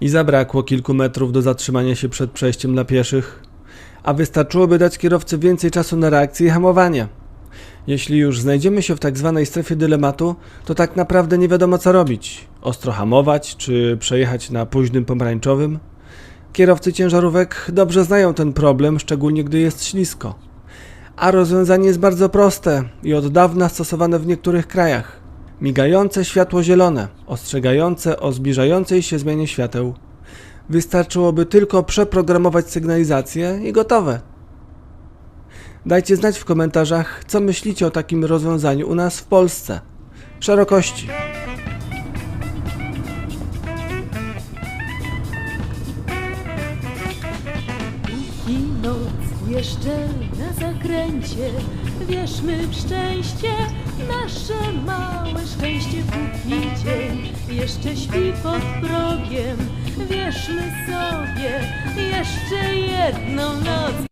i zabrakło kilku metrów do zatrzymania się przed przejściem dla pieszych, a wystarczyłoby dać kierowcy więcej czasu na reakcję i hamowanie. Jeśli już znajdziemy się w tak zwanej strefie dylematu, to tak naprawdę nie wiadomo co robić. Ostro hamować, czy przejechać na późnym pomarańczowym? Kierowcy ciężarówek dobrze znają ten problem, szczególnie gdy jest ślisko. A rozwiązanie jest bardzo proste i od dawna stosowane w niektórych krajach. Migające światło zielone, ostrzegające o zbliżającej się zmianie świateł. Wystarczyłoby tylko przeprogramować sygnalizację i gotowe. Dajcie znać w komentarzach, co myślicie o takim rozwiązaniu u nas w Polsce. Szerokości. I noc jeszcze na zakręcie, wierzmy w szczęście, nasze dzień jeszcze śpi pod progiem. Wierzmy sobie jeszcze jedną noc.